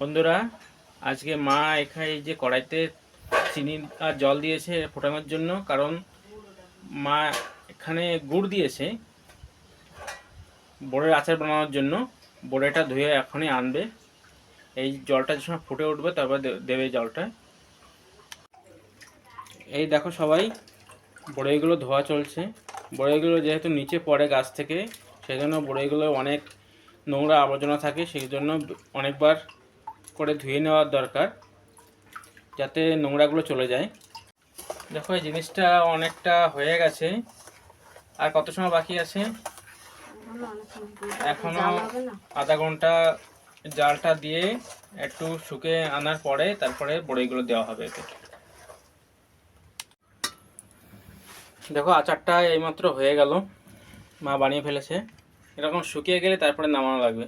বন্ধুরা, আজকে মা এখানে যে কড়াইতে চিনি আর জল দিয়েছে ফোটানোর জন্য, কারণ মা এখানে গুড় দিয়েছে বোড়ের আচার বানানোর জন্য। বোড়েটা ধুয়ে এখনই আনবে। এই জলটা যে সময় ফুটে উঠবে, তারপর দেবে জলটা। এই দেখো সবাই বড়ইগুলো ধোয়া চলছে। বড়ইগুলো যেহেতু নিচে পড়ে গাছ থেকে সেই জন্য বড়ইগুলো অনেক নোংরা আবর্জনা থাকে সেই জন্য অনেকবার করে ধুয়ে নেওয়ার দরকার, যাতে নোংরাগুলো চলে যায়। দেখো, এই জিনিসটা অনেকটা হয়ে গেছে। আর কত সময় বাকি আছে? এখনও আধা ঘণ্টা জালটা দিয়ে একটু শুকে আনার পরে তারপরে বড়িগুলো দেওয়া হবে এতে। দেখো, আচারটা এইমাত্র হয়ে গেল। মা বানিয়ে ফেলেছে। এরকম শুকিয়ে গেলে তারপরে নামানো লাগবে।